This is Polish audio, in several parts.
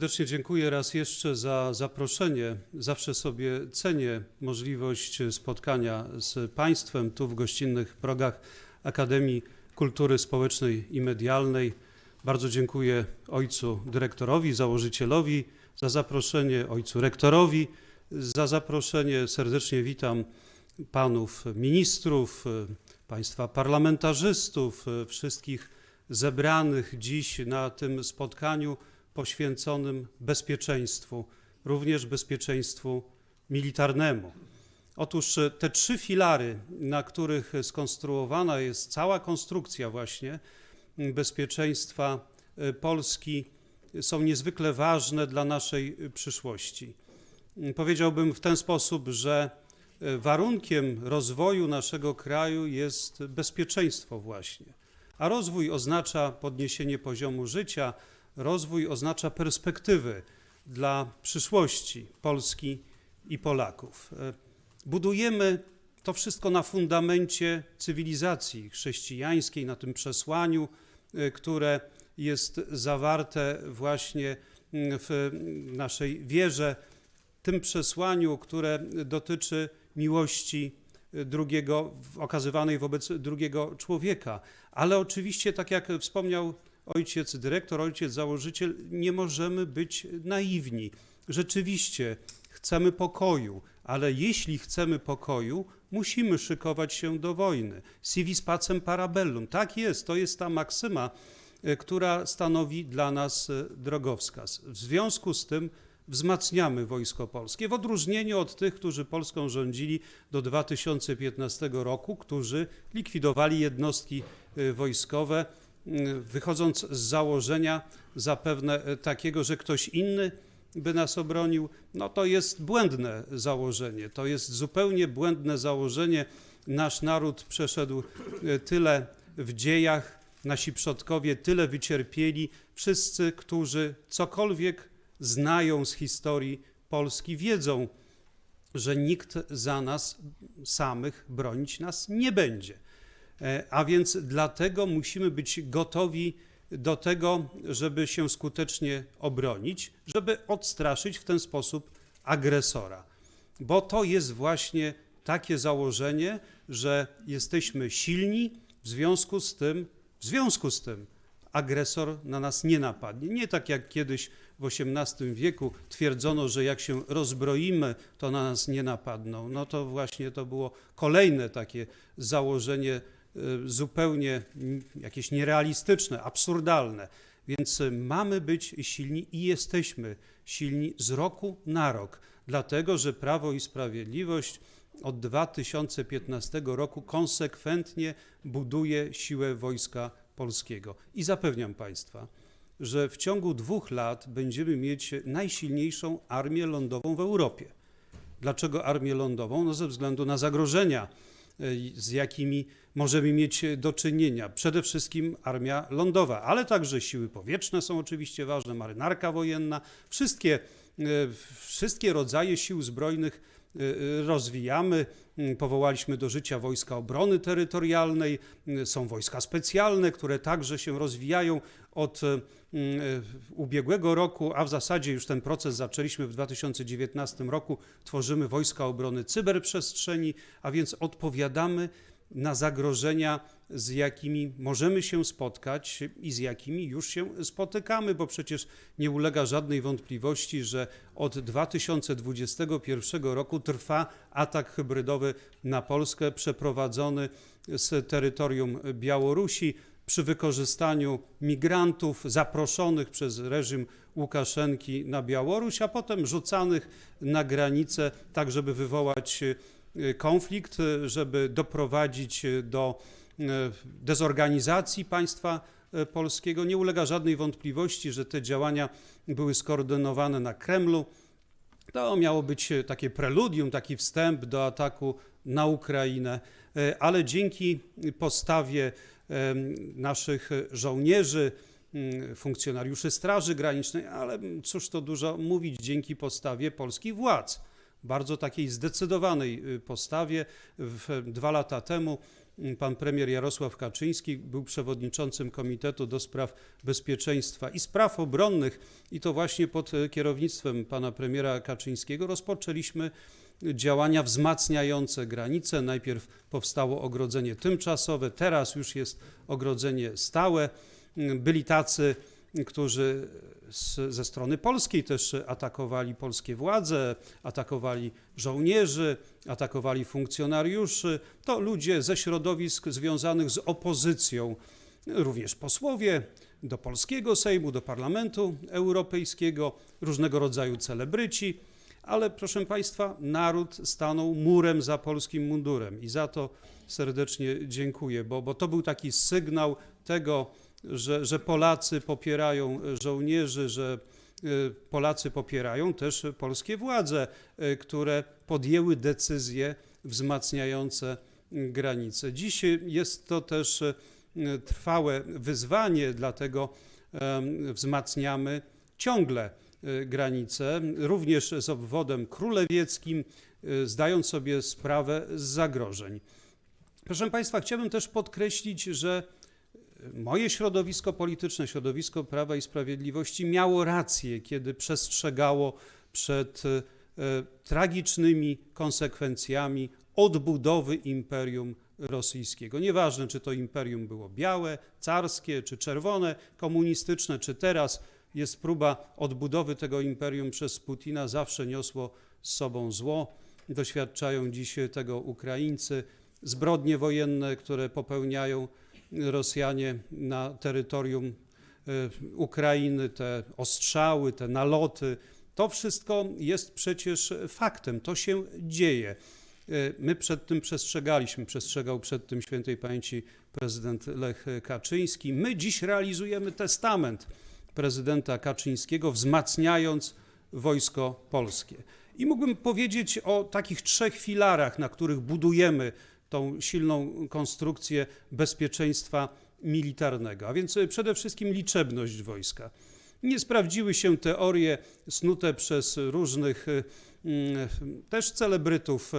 Serdecznie dziękuję raz jeszcze za zaproszenie. Zawsze sobie cenię możliwość spotkania z Państwem tu w gościnnych progach Akademii Kultury Społecznej i Medialnej. Bardzo dziękuję ojcu dyrektorowi, założycielowi za zaproszenie, ojcu rektorowi za zaproszenie. Serdecznie witam panów ministrów, państwa parlamentarzystów, wszystkich zebranych dziś na tym spotkaniu poświęconym bezpieczeństwu, również bezpieczeństwu militarnemu. Otóż e, te trzy filary, na których skonstruowana jest cała konstrukcja właśnie bezpieczeństwa e, Polski, są niezwykle ważne dla naszej e, przyszłości. Powiedziałbym w ten sposób, że e, warunkiem rozwoju naszego kraju jest bezpieczeństwo właśnie. A rozwój oznacza podniesienie poziomu życia, rozwój oznacza perspektywy dla przyszłości Polski i Polaków. E, Budujemy to wszystko na fundamencie cywilizacji chrześcijańskiej, na tym przesłaniu, e, które jest zawarte właśnie mm, w naszej wierze, tym przesłaniu, które dotyczy miłości e, drugiego, okazywanej wobec drugiego człowieka. Ale oczywiście, tak jak wspomniał ojciec dyrektor, ojciec założyciel, nie możemy być naiwni. Rzeczywiście chcemy pokoju, ale jeśli chcemy pokoju, musimy szykować się do wojny. Civis pacem parabellum. Tak jest, to jest ta maksyma, e, która stanowi dla nas e, drogowskaz. W związku z tym wzmacniamy Wojsko Polskie, w odróżnieniu od tych, którzy Polską rządzili do 2015 roku, którzy likwidowali jednostki e, wojskowe, wychodząc z założenia zapewne e, takiego, że ktoś inny by nas obronił, no to jest błędne założenie. To jest zupełnie błędne założenie. Nasz naród przeszedł e, tyle w dziejach, nasi przodkowie tyle wycierpieli. Wszyscy, którzy cokolwiek znają z historii Polski, wiedzą, że nikt za nas samych bronić nas nie będzie. E, A więc dlatego musimy być gotowi do tego, żeby się skutecznie obronić, żeby odstraszyć w ten sposób agresora. Bo to jest właśnie takie założenie, że jesteśmy silni, w związku z tym, w związku z tym agresor na nas nie napadnie. Nie tak jak kiedyś w XVIII wieku twierdzono, że jak się rozbroimy, to na nas nie napadną. No to właśnie to było kolejne takie założenie zupełnie mm, jakieś nierealistyczne, absurdalne. Więc y, mamy być silni i jesteśmy silni z roku na rok, dlatego że Prawo i Sprawiedliwość od 2015 roku konsekwentnie buduje siłę wojska polskiego. I zapewniam Państwa, że w ciągu dwóch lat będziemy mieć najsilniejszą armię lądową w Europie. Dlaczego armię lądową? No ze względu na zagrożenia, y, z jakimi możemy mieć do czynienia. Przede wszystkim armia lądowa, ale także siły powietrzne są oczywiście ważne, marynarka wojenna, wszystkie, y, wszystkie rodzaje sił zbrojnych rozwijamy. Mm, Powołaliśmy do życia wojska obrony terytorialnej, y, są wojska specjalne, które także się rozwijają od y, y, ubiegłego roku, a w zasadzie już ten proces zaczęliśmy w 2019 roku. Tworzymy wojska obrony cyberprzestrzeni, a więc odpowiadamy na zagrożenia, z jakimi możemy się spotkać i z jakimi już się spotykamy, bo przecież nie ulega żadnej wątpliwości, że od 2021 roku trwa atak hybrydowy na Polskę przeprowadzony z terytorium Białorusi przy wykorzystaniu migrantów zaproszonych przez reżim Łukaszenki na Białoruś, a potem rzucanych na granicę, tak żeby wywołać konflikt, e, żeby doprowadzić e, do dezorganizacji państwa polskiego. Nie ulega żadnej wątpliwości, że te działania były skoordynowane na Kremlu. To miało być takie preludium, taki wstęp do ataku na Ukrainę, ale dzięki postawie naszych żołnierzy, mm, funkcjonariuszy Straży Granicznej, ale cóż to dużo mówić, dzięki postawie polskich władz, bardzo takiej zdecydowanej y, postawie. W, dwa lata temu mm, pan premier Jarosław Kaczyński był przewodniczącym Komitetu do Spraw Bezpieczeństwa i Spraw Obronnych i to właśnie pod e, kierownictwem pana premiera Kaczyńskiego rozpoczęliśmy działania wzmacniające granice. Najpierw powstało ogrodzenie tymczasowe, teraz już jest ogrodzenie stałe. Mm, Byli tacy, którzy z, ze strony polskiej też atakowali polskie władze, atakowali żołnierzy, atakowali funkcjonariuszy. To ludzie ze środowisk związanych z opozycją, również posłowie do polskiego Sejmu, do Parlamentu Europejskiego, różnego rodzaju celebryci. Ale proszę Państwa, naród stanął murem za polskim mundurem i za to serdecznie dziękuję, bo, bo to był taki sygnał tego, że, że Polacy popierają żołnierzy, że y, Polacy popierają też polskie władze, y, które podjęły decyzje wzmacniające granice. Dziś jest to też y, trwałe wyzwanie, dlatego wzmacniamy ciągle granice, również z obwodem królewieckim, zdając sobie sprawę z zagrożeń. Proszę Państwa, chciałbym też podkreślić, że moje środowisko polityczne, środowisko Prawa i Sprawiedliwości miało rację, kiedy przestrzegało przed e, tragicznymi konsekwencjami odbudowy imperium rosyjskiego. Nieważne, czy to imperium było białe, carskie, czy czerwone, komunistyczne, czy teraz jest próba odbudowy tego imperium przez Putina, zawsze niosło z sobą zło. Doświadczają dziś tego Ukraińcy. Zbrodnie wojenne, które popełniają Rosjanie na terytorium e, Ukrainy, te ostrzały, te naloty, to wszystko jest przecież faktem, to się dzieje. E, My przed tym przestrzegaliśmy, przestrzegał przed tym świętej pamięci prezydent Lech Kaczyński. My dziś realizujemy testament prezydenta Kaczyńskiego, wzmacniając wojsko polskie. I mógłbym powiedzieć o takich trzech filarach, na których budujemy tą silną konstrukcję bezpieczeństwa militarnego, a więc przede wszystkim liczebność wojska. Nie sprawdziły się teorie snute przez różnych mm, też celebrytów,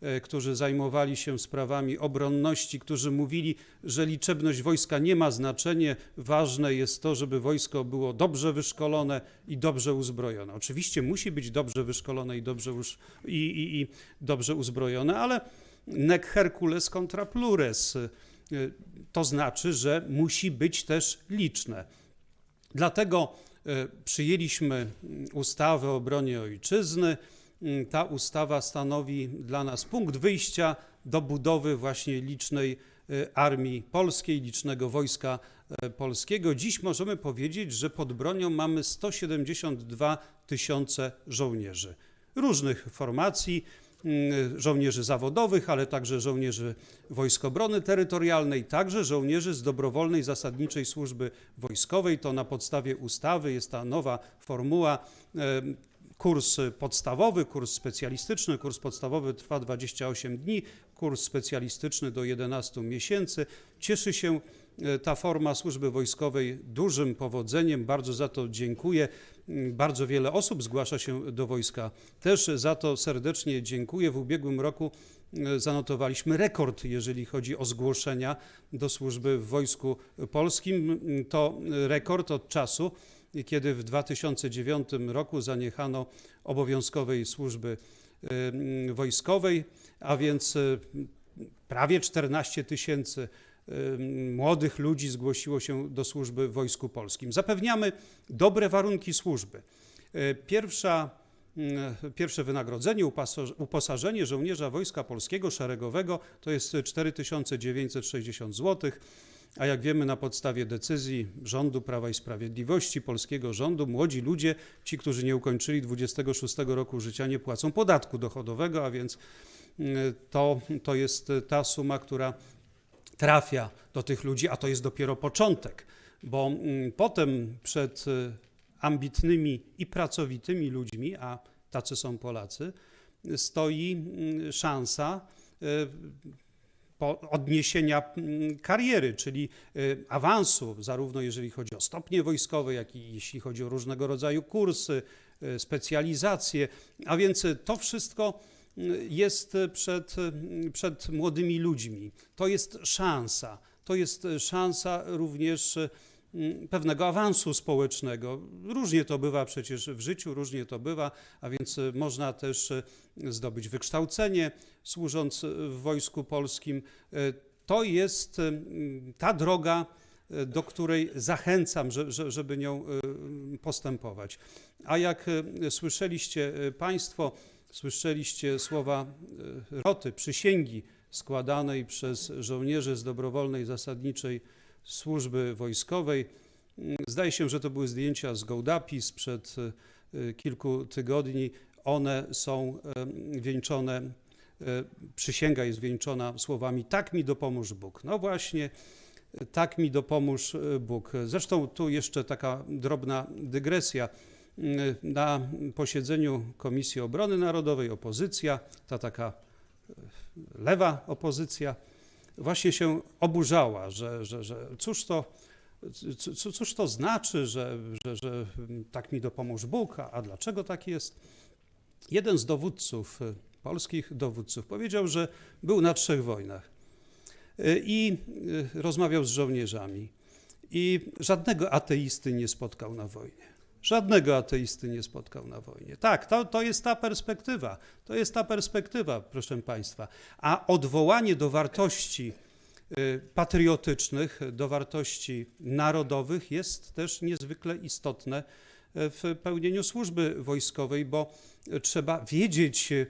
e, którzy zajmowali się sprawami obronności, którzy mówili, że liczebność wojska nie ma znaczenia, ważne jest to, żeby wojsko było dobrze wyszkolone i dobrze uzbrojone. Oczywiście musi być dobrze wyszkolone i dobrze, i, i, i dobrze uzbrojone, ale nec Hercules contra plures. To znaczy, że musi być też liczne. Dlatego e, przyjęliśmy ustawę o obronie ojczyzny. Ta ustawa stanowi dla nas punkt wyjścia do budowy właśnie licznej armii polskiej, licznego wojska polskiego. Dziś możemy powiedzieć, że pod bronią mamy 172 tysiące żołnierzy różnych formacji, mm, żołnierzy zawodowych, ale także żołnierzy Wojsk Obrony Terytorialnej, także żołnierzy z dobrowolnej zasadniczej służby wojskowej. To na podstawie ustawy jest ta nowa formuła. e, Kurs podstawowy, kurs specjalistyczny. Kurs podstawowy trwa 28 dni, kurs specjalistyczny do 11 miesięcy. Cieszy się ta forma służby wojskowej dużym powodzeniem. Bardzo za to dziękuję. Mm, Bardzo wiele osób zgłasza się do wojska. Też za to serdecznie dziękuję. W ubiegłym roku e, zanotowaliśmy rekord, jeżeli chodzi o zgłoszenia do służby w Wojsku Polskim. Mm, To rekord od czasu, kiedy w 2009 roku zaniechano obowiązkowej służby e, mm, wojskowej, a więc e, prawie 14 tysięcy e, młodych ludzi zgłosiło się do służby w Wojsku Polskim. Zapewniamy dobre warunki służby. E, Pierwsza, mm, pierwsze wynagrodzenie, uposażenie żołnierza Wojska Polskiego szeregowego to jest 4960 zł. A jak wiemy, na podstawie decyzji rządu Prawa i Sprawiedliwości, polskiego rządu, młodzi ludzie, ci, którzy nie ukończyli 26 roku życia, nie płacą podatku dochodowego, a więc mm, to, to jest ta suma, która trafia do tych ludzi, a to jest dopiero początek, bo mm, potem przed y, ambitnymi i pracowitymi ludźmi, a tacy są Polacy, stoi mm, szansa y, odniesienia mm, kariery, czyli y, awansu, zarówno jeżeli chodzi o stopnie wojskowe, jak i jeśli chodzi o różnego rodzaju kursy, specjalizacje. A więc to wszystko jest przed, przed młodymi ludźmi. To jest szansa. To jest szansa również mm, pewnego awansu społecznego. Różnie to bywa przecież w życiu, różnie to bywa, a więc można też zdobyć wykształcenie służąc w Wojsku Polskim. To jest mm, ta droga, do której zachęcam, że, że, żeby nią postępować. A jak słyszeliście Państwo, słyszeliście słowa roty, przysięgi składanej przez żołnierzy z dobrowolnej zasadniczej służby wojskowej. Zdaje się, że to były zdjęcia z Gołdapi sprzed kilku tygodni. One są wieńczone, przysięga jest wieńczona słowami: Tak mi dopomóż Bóg. No właśnie, tak mi dopomóż Bóg. Zresztą tu jeszcze taka drobna dygresja. Na posiedzeniu Komisji Obrony Narodowej opozycja, ta taka lewa opozycja, właśnie się oburzała, że, że, że cóż to, cóż to znaczy, że, że, że tak mi dopomóż Bóg, a, a dlaczego tak jest? Jeden z dowódców, polskich dowódców, powiedział, że był na trzech wojnach i rozmawiał z żołnierzami. I żadnego ateisty nie spotkał na wojnie. Żadnego ateisty nie spotkał na wojnie. Tak, to, to jest ta perspektywa. To jest ta perspektywa, proszę Państwa. A odwołanie do wartości y, patriotycznych, do wartości narodowych jest też niezwykle istotne w pełnieniu służby wojskowej, bo trzeba wiedzieć, y,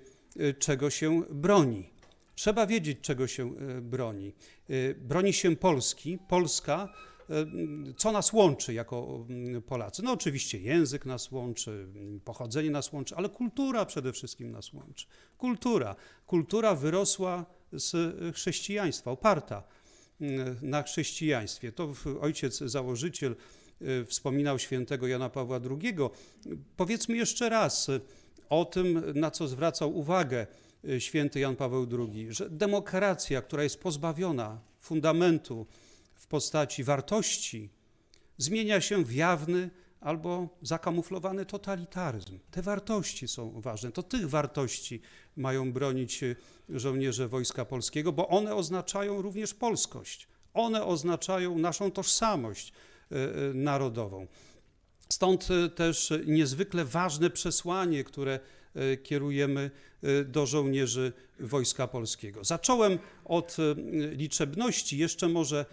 czego się broni. Trzeba wiedzieć, czego się broni. Broni się Polski. Polska co nas łączy jako mm, Polacy? No oczywiście język nas łączy, mm, pochodzenie nas łączy, ale kultura przede wszystkim nas łączy. Kultura. Kultura wyrosła z chrześcijaństwa, oparta mm, na chrześcijaństwie. To ojciec założyciel e, wspominał świętego Jana Pawła II. Powiedzmy jeszcze raz o tym, na co zwracał uwagę e, święty Jan Paweł II, że demokracja, która jest pozbawiona fundamentu, w postaci wartości zmienia się w jawny albo zakamuflowany totalitaryzm. Te wartości są ważne. To tych wartości mają bronić żołnierze Wojska Polskiego, bo one oznaczają również polskość. One oznaczają naszą tożsamość e, e, narodową. Stąd też niezwykle ważne przesłanie, które kierujemy do żołnierzy Wojska Polskiego. Zacząłem od liczebności, jeszcze może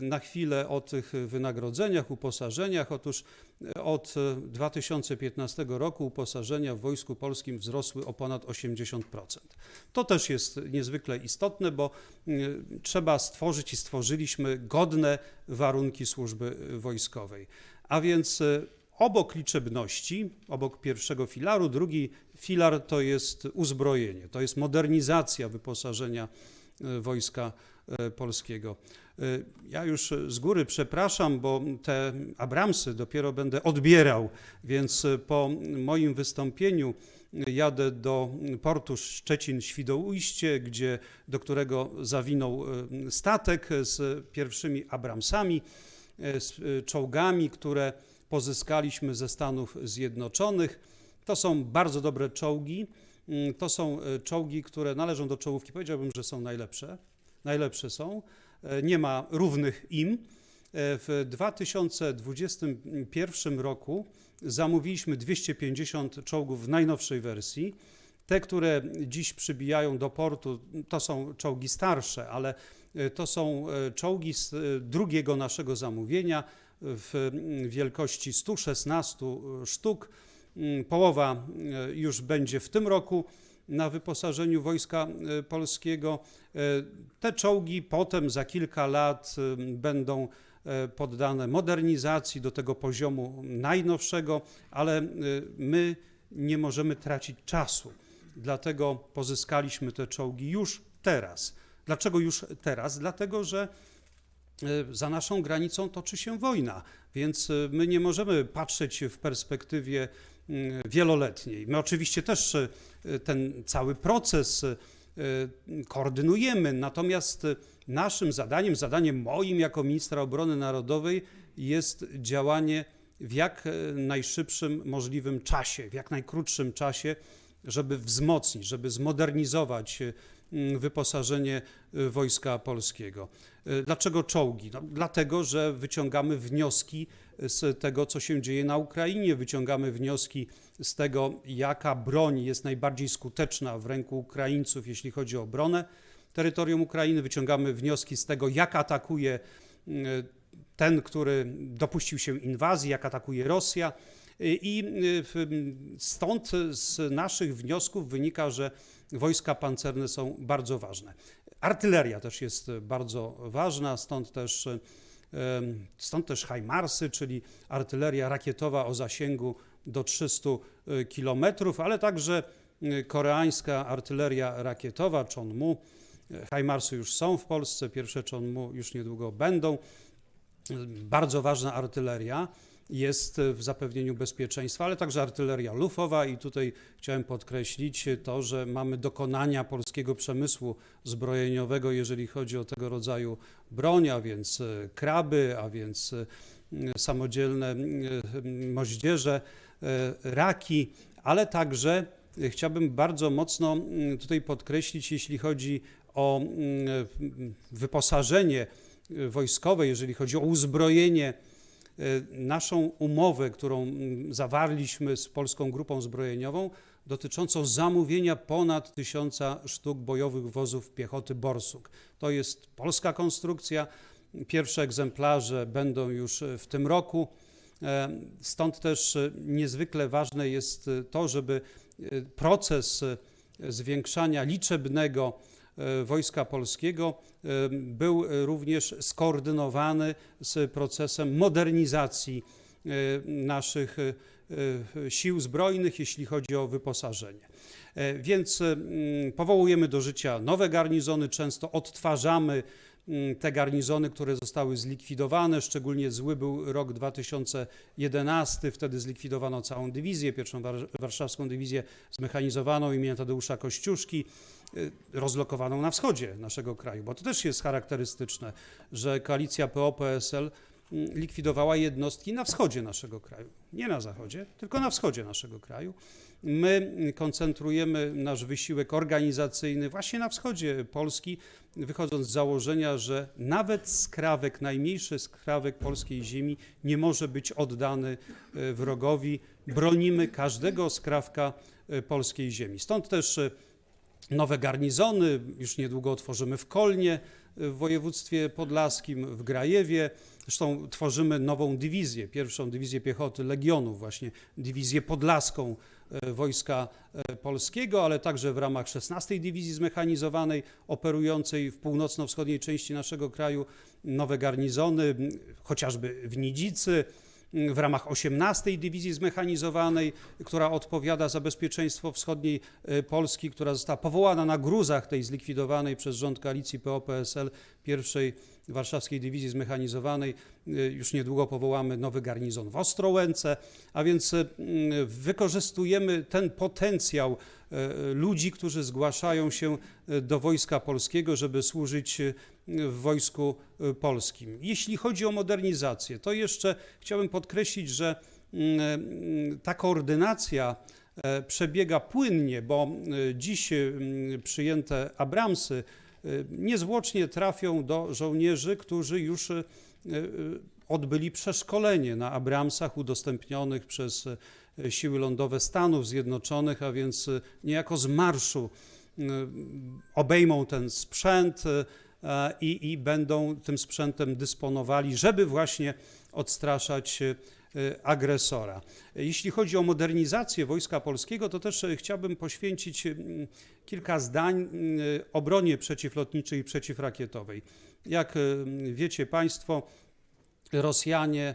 na chwilę o tych wynagrodzeniach, uposażeniach. Otóż e, od 2015 e, roku uposażenia w Wojsku Polskim wzrosły o ponad 80%. To też jest niezwykle istotne, bo mm, trzeba stworzyć i stworzyliśmy godne warunki służby wojskowej. A więc e, obok liczebności, obok pierwszego filaru, drugi filar to jest uzbrojenie, to jest modernizacja wyposażenia Wojska. Y, ja już z góry przepraszam, bo te Abramsy dopiero będę odbierał, więc po moim wystąpieniu jadę do portu Szczecin-Świdoujście, gdzie, do którego zawinął y, statek z pierwszymi Abramsami, z czołgami, które pozyskaliśmy ze Stanów Zjednoczonych. To są bardzo dobre czołgi. To są czołgi, które należą do czołówki. Powiedziałbym, że są najlepsze. Najlepsze są. E, nie ma równych im. E, w 2021 roku zamówiliśmy 250 czołgów w najnowszej wersji. Te, które dziś przybijają do portu, to są czołgi starsze, ale e, to są czołgi z drugiego naszego zamówienia w wielkości 116 sztuk. Mm, połowa już będzie w tym roku na wyposażeniu Wojska e, Polskiego. E, te czołgi potem za kilka lat e, będą poddane modernizacji do tego poziomu najnowszego, ale my nie możemy tracić czasu. Dlatego pozyskaliśmy te czołgi już teraz. Dlaczego już teraz? Dlatego, że za naszą granicą toczy się wojna, więc my nie możemy patrzeć w perspektywie wieloletniej. My oczywiście też e, ten cały proces e, koordynujemy, natomiast naszym zadaniem, zadaniem moim jako ministra obrony narodowej jest działanie w jak najszybszym możliwym czasie, w jak najkrótszym czasie żeby wzmocnić, żeby zmodernizować mm, wyposażenie Wojska Polskiego. Y, Dlaczego czołgi? No, dlatego, że wyciągamy wnioski z tego, co się dzieje na Ukrainie, wyciągamy wnioski z tego, jaka broń jest najbardziej skuteczna w ręku Ukraińców, jeśli chodzi o obronę terytorium Ukrainy, wyciągamy wnioski z tego, jak atakuje y, ten, który dopuścił się inwazji, jak atakuje Rosja. Y, I stąd z naszych wniosków wynika, że wojska pancerne są bardzo ważne. Artyleria też jest bardzo ważna, stąd też, em, stąd też HIMARSy, czyli artyleria rakietowa o zasięgu do 300 km, ale także koreańska artyleria rakietowa Chonmu. HIMARSy już są w Polsce, pierwsze Chonmu już niedługo będą. Bardzo ważna artyleria jest w zapewnieniu bezpieczeństwa, ale także artyleria lufowa. I tutaj chciałem podkreślić to, że mamy dokonania polskiego przemysłu zbrojeniowego, jeżeli chodzi o tego rodzaju broń, a więc e, kraby, a więc e, samodzielne e, moździerze, raki, ale także chciałbym bardzo mocno mm, tutaj podkreślić, jeśli chodzi o mm, wyposażenie wojskowe, jeżeli chodzi o uzbrojenie, naszą umowę, którą mm, zawarliśmy z Polską Grupą Zbrojeniową, dotyczącą zamówienia ponad tysiąca sztuk bojowych wozów piechoty Borsuk. To jest polska konstrukcja. Pierwsze egzemplarze będą już w tym roku. E, Stąd też e, niezwykle ważne jest e, to, żeby e, proces e, zwiększania liczebnego e, Wojska Polskiego e, był e, również skoordynowany z procesem modernizacji e, naszych e, e, sił zbrojnych, jeśli chodzi o wyposażenie. E, Więc e, powołujemy do życia nowe garnizony, często odtwarzamy te garnizony, które zostały zlikwidowane. Szczególnie zły był rok 2011, wtedy zlikwidowano całą dywizję, pierwszą war- warszawską dywizję zmechanizowaną imienia Tadeusza Kościuszki, rozlokowaną na wschodzie naszego kraju, bo to też jest charakterystyczne, że koalicja PO-PSL mm, likwidowała jednostki na wschodzie naszego kraju. Nie na zachodzie, tylko na wschodzie naszego kraju. My mm, koncentrujemy nasz wysiłek organizacyjny właśnie na wschodzie Polski, wychodząc z założenia, że nawet skrawek, najmniejszy skrawek polskiej ziemi nie może być oddany e, wrogowi. Bronimy każdego skrawka e, polskiej ziemi. Stąd też nowe garnizony, już niedługo otworzymy w Kolnie e, w województwie podlaskim, w Grajewie. Zresztą tworzymy nową dywizję, pierwszą dywizję piechoty Legionów, właśnie dywizję podlaską e, Wojska e, Polskiego, ale także w ramach 16 Dywizji Zmechanizowanej operującej w północno-wschodniej części naszego kraju nowe garnizony, chociażby w Nidzicy, w ramach 18 Dywizji Zmechanizowanej, która odpowiada za bezpieczeństwo wschodniej e, Polski, która została powołana na gruzach tej zlikwidowanej przez rząd koalicji PO-PSL pierwszej Warszawskiej Dywizji Zmechanizowanej. E, Już niedługo powołamy nowy garnizon w Ostrołęce, a więc e, m, wykorzystujemy ten potencjał ludzi, którzy zgłaszają się do Wojska Polskiego, żeby służyć w Wojsku e, Polskim. Jeśli chodzi o modernizację, to jeszcze chciałbym podkreślić, że mm, mm, ta koordynacja e, przebiega płynnie, bo e, dziś przyjęte Abramsy niezwłocznie trafią do żołnierzy, którzy już odbyli przeszkolenie na Abramsach udostępnionych przez siły lądowe Stanów Zjednoczonych, a więc niejako z marszu obejmą ten sprzęt i, i będą tym sprzętem dysponowali, żeby właśnie odstraszać e, agresora. Jeśli chodzi o modernizację Wojska Polskiego, to też e, chciałbym poświęcić kilka zdań obronie przeciwlotniczej i przeciwrakietowej. Jak e, wiecie Państwo, Rosjanie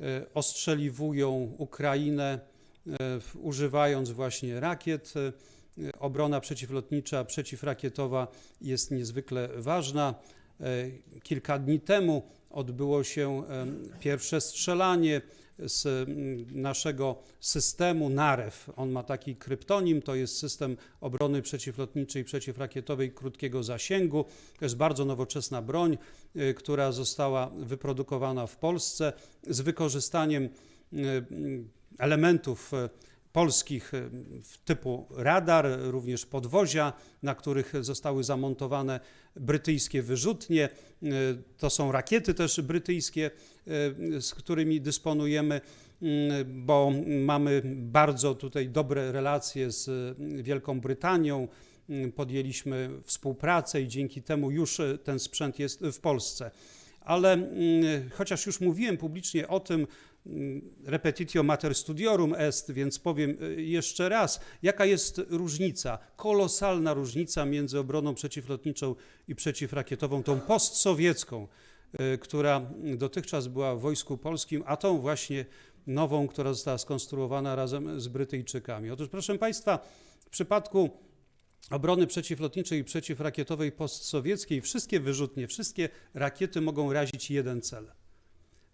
e, ostrzeliwują Ukrainę, e, używając właśnie rakiet. E, Obrona przeciwlotnicza, przeciwrakietowa jest niezwykle ważna. E, Kilka dni temu odbyło się pierwsze strzelanie z naszego systemu NAREW. On ma taki kryptonim, to jest system obrony przeciwlotniczej, przeciwrakietowej krótkiego zasięgu. To jest bardzo nowoczesna broń, y, która została wyprodukowana w Polsce z wykorzystaniem mm, elementów polskich e, typu radar, również podwozia, na których zostały zamontowane brytyjskie wyrzutnie. E, To są rakiety też brytyjskie, e, z którymi dysponujemy, bo mamy bardzo tutaj dobre relacje z Wielką Brytanią. Podjęliśmy współpracę i dzięki temu już ten sprzęt jest w Polsce. Ale chociaż już mówiłem publicznie o tym, repetitio mater studiorum est, więc powiem y, jeszcze raz, jaka jest różnica, kolosalna różnica między obroną przeciwlotniczą i przeciwrakietową, tą postsowiecką, y, która dotychczas była w Wojsku Polskim, a tą właśnie nową, która została skonstruowana razem z Brytyjczykami. Otóż proszę Państwa, w przypadku obrony przeciwlotniczej i przeciwrakietowej postsowieckiej wszystkie wyrzutnie, wszystkie rakiety mogą razić jeden cel.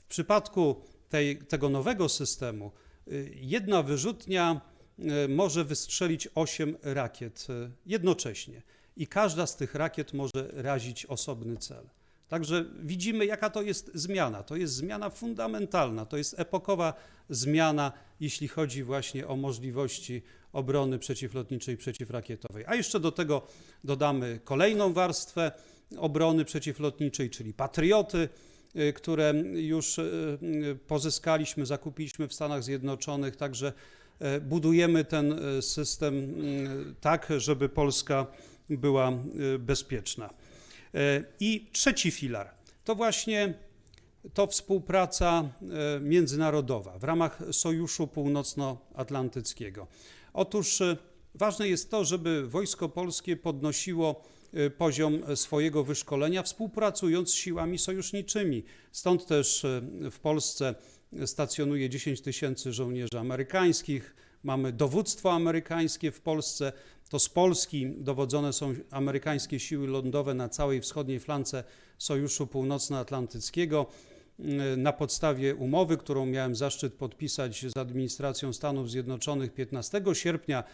W przypadku tej, tego nowego systemu y, jedna wyrzutnia y, może wystrzelić 8 rakiet y, jednocześnie i każda z tych rakiet może razić osobny cel. Także widzimy, jaka to jest zmiana. To jest zmiana fundamentalna, to jest epokowa zmiana, jeśli chodzi właśnie o możliwości obrony przeciwlotniczej, przeciwrakietowej. A jeszcze do tego dodamy kolejną warstwę obrony przeciwlotniczej, czyli patrioty, które już y, y, pozyskaliśmy, zakupiliśmy w Stanach Zjednoczonych, także y, budujemy ten y, system y, tak, żeby Polska była y, bezpieczna. Y, I trzeci filar to właśnie to współpraca y, międzynarodowa w ramach Sojuszu Północnoatlantyckiego. Otóż y, ważne jest to, żeby Wojsko Polskie podnosiło y, poziom swojego wyszkolenia, współpracując z siłami sojuszniczymi. Stąd też y, w Polsce stacjonuje 10 tysięcy żołnierzy amerykańskich, mamy dowództwo amerykańskie w Polsce. To z Polski dowodzone są amerykańskie siły lądowe na całej wschodniej flance Sojuszu Północnoatlantyckiego. Y, Na podstawie umowy, którą miałem zaszczyt podpisać z administracją Stanów Zjednoczonych 15 sierpnia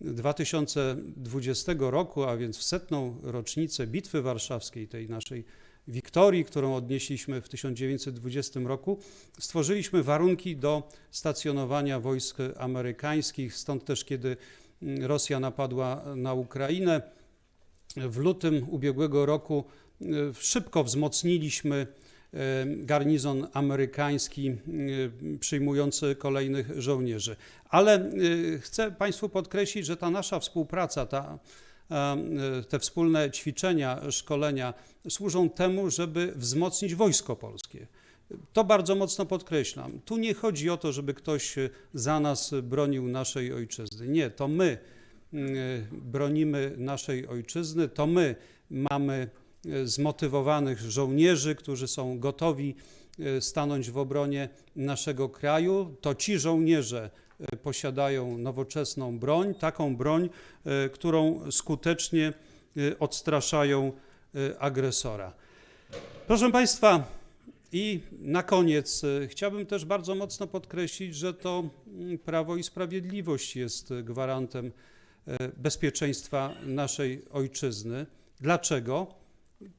2020 roku, a więc w setną rocznicę Bitwy Warszawskiej, tej naszej wiktorii, którą odnieśliśmy w 1920 roku, stworzyliśmy warunki do stacjonowania wojsk amerykańskich. Stąd też, kiedy mm, Rosja napadła na Ukrainę, w lutym ubiegłego roku y, szybko wzmocniliśmy garnizon amerykański przyjmujący kolejnych żołnierzy. Ale chcę Państwu podkreślić, że ta nasza współpraca, ta, te wspólne ćwiczenia, szkolenia służą temu, żeby wzmocnić wojsko polskie. To bardzo mocno podkreślam. Tu nie chodzi o to, żeby ktoś y, za nas bronił naszej ojczyzny. Nie, to my bronimy naszej ojczyzny, to my mamy zmotywowanych żołnierzy, którzy są gotowi y, stanąć w obronie naszego kraju. To ci żołnierze y, posiadają nowoczesną broń, taką broń, którą skutecznie odstraszają agresora. Proszę Państwa, i na koniec chciałbym też bardzo mocno podkreślić, że to mm, Prawo i Sprawiedliwość jest gwarantem bezpieczeństwa naszej ojczyzny. Dlaczego?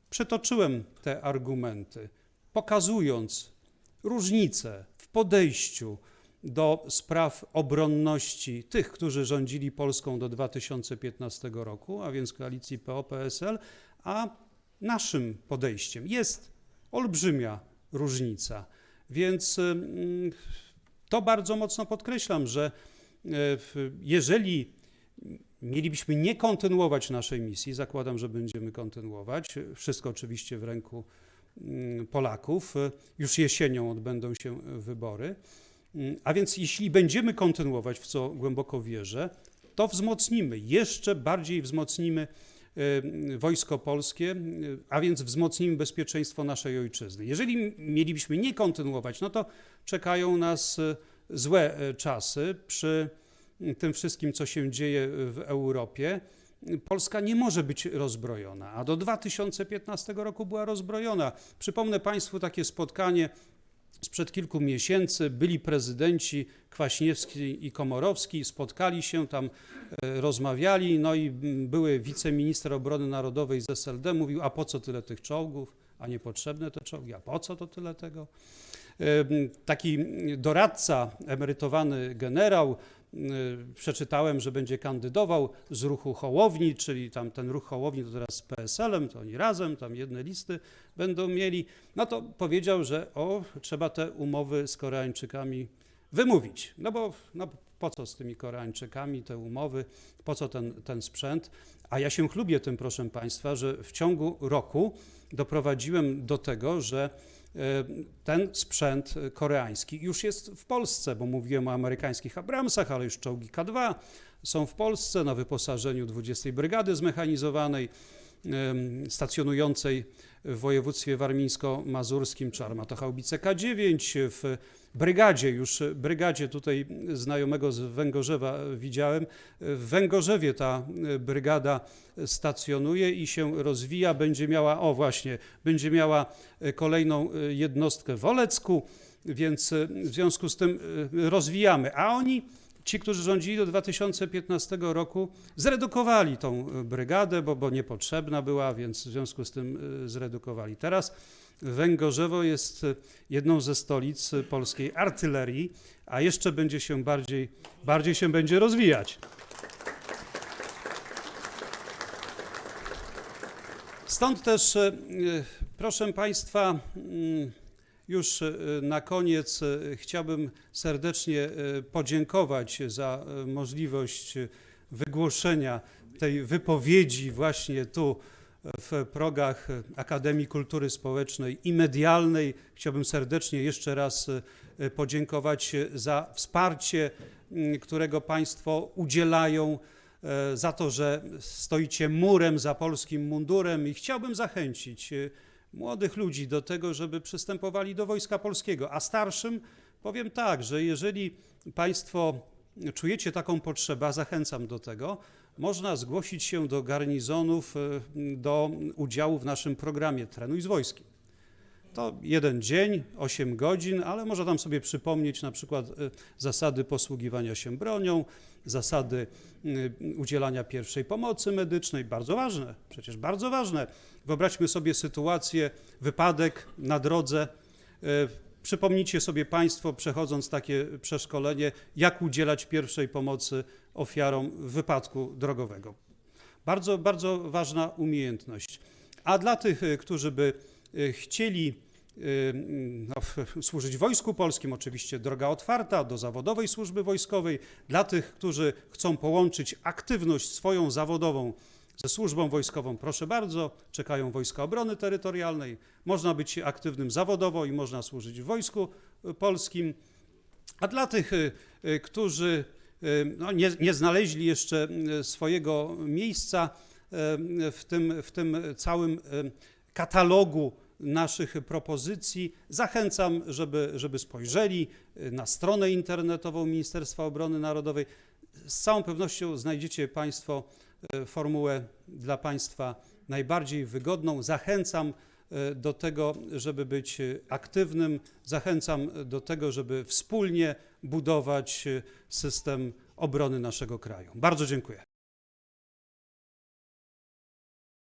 Przytoczyłem te argumenty, pokazując różnice w podejściu do spraw obronności tych, którzy rządzili Polską do 2015 roku, a więc koalicji PO-PSL, a naszym podejściem. Jest olbrzymia różnica. Więc mm, to bardzo mocno podkreślam, że e, jeżeli mielibyśmy nie kontynuować naszej misji, zakładam, że będziemy kontynuować, wszystko oczywiście w ręku mm, Polaków, już jesienią odbędą się wybory. Mm, A więc jeśli będziemy kontynuować, w co głęboko wierzę, to wzmocnimy, jeszcze bardziej wzmocnimy e, Wojsko Polskie, e, a więc wzmocnimy bezpieczeństwo naszej ojczyzny. Jeżeli mielibyśmy nie kontynuować, no to czekają nas e, złe czasy przy tym wszystkim, co się dzieje w Europie. Polska nie może być rozbrojona, a do 2015 roku była rozbrojona. Przypomnę Państwu takie spotkanie sprzed kilku miesięcy. Byli prezydenci Kwaśniewski i Komorowski, spotkali się tam, e, rozmawiali, no i były wiceminister obrony narodowej z SLD mówił, a po co tyle tych czołgów, a niepotrzebne te czołgi, a po co to tyle tego? Em, Taki doradca, emerytowany generał, przeczytałem, że będzie kandydował z ruchu Hołowni, czyli tam ten ruch Hołowni to teraz z PSL-em, to oni razem, tam jedne listy będą mieli, no to powiedział, że o, trzeba te umowy z Koreańczykami wymówić. No bo no, po co z tymi Koreańczykami te umowy, po co ten, ten sprzęt? A ja się chlubię tym, proszę Państwa, że w ciągu roku doprowadziłem do tego, że ten sprzęt koreański już jest w Polsce, bo mówiłem o amerykańskich Abramsach, ale już czołgi K2 są w Polsce na wyposażeniu 20 Brygady Zmechanizowanej stacjonującej w województwie warmińsko-mazurskim, czy armatochaubice K9, w brygadzie, już brygadzie tutaj znajomego z Węgorzewa widziałem, w Węgorzewie ta brygada stacjonuje i się rozwija, będzie miała, o właśnie, będzie miała kolejną jednostkę w Olecku, więc w związku z tym rozwijamy, a oni ci, którzy rządzili do 2015 roku, zredukowali tą brygadę, bo, bo niepotrzebna była, więc w związku z tym y, zredukowali. Teraz Węgorzewo jest jedną ze stolic polskiej artylerii, a jeszcze będzie się bardziej, bardziej się będzie rozwijać. Stąd też, proszę Państwa, mm, już e, na koniec e, chciałbym serdecznie e, podziękować za możliwość wygłoszenia tej wypowiedzi właśnie tu w progach Akademii Kultury Społecznej i Medialnej. Chciałbym serdecznie jeszcze raz podziękować za wsparcie, którego Państwo udzielają, za to, że stoicie murem za polskim mundurem i chciałbym zachęcić młodych ludzi do tego, żeby przystępowali do Wojska Polskiego, a starszym powiem tak, że jeżeli Państwo czujecie taką potrzebę, zachęcam do tego, można zgłosić się do garnizonów e, do udziału w naszym programie Trenuj z Wojskiem. To jeden dzień, 8 godzin, ale można tam sobie przypomnieć na przykład e, zasady posługiwania się bronią, zasady e, udzielania pierwszej pomocy medycznej, bardzo ważne, przecież bardzo ważne. Wyobraźmy sobie sytuację, wypadek na drodze. E, przypomnijcie sobie Państwo, przechodząc takie przeszkolenie, jak udzielać pierwszej pomocy ofiarom wypadku drogowego. Bardzo, bardzo ważna umiejętność. A dla tych, którzy by chcieli no, służyć Wojsku Polskim, oczywiście droga otwarta do zawodowej służby wojskowej. Dla tych, którzy chcą połączyć aktywność swoją zawodową ze służbą wojskową, proszę bardzo, czekają Wojska Obrony Terytorialnej. Można być aktywnym zawodowo i można służyć w Wojsku Polskim. A dla tych, którzy no, nie, nie znaleźli jeszcze swojego miejsca w tym, w tym całym katalogu naszych propozycji. Zachęcam, żeby, żeby spojrzeli na stronę internetową Ministerstwa Obrony Narodowej. Z całą pewnością znajdziecie Państwo e, formułę dla Państwa najbardziej wygodną. Zachęcam e, do tego, żeby być aktywnym, zachęcam do tego, żeby wspólnie budować system obrony naszego kraju. Bardzo dziękuję.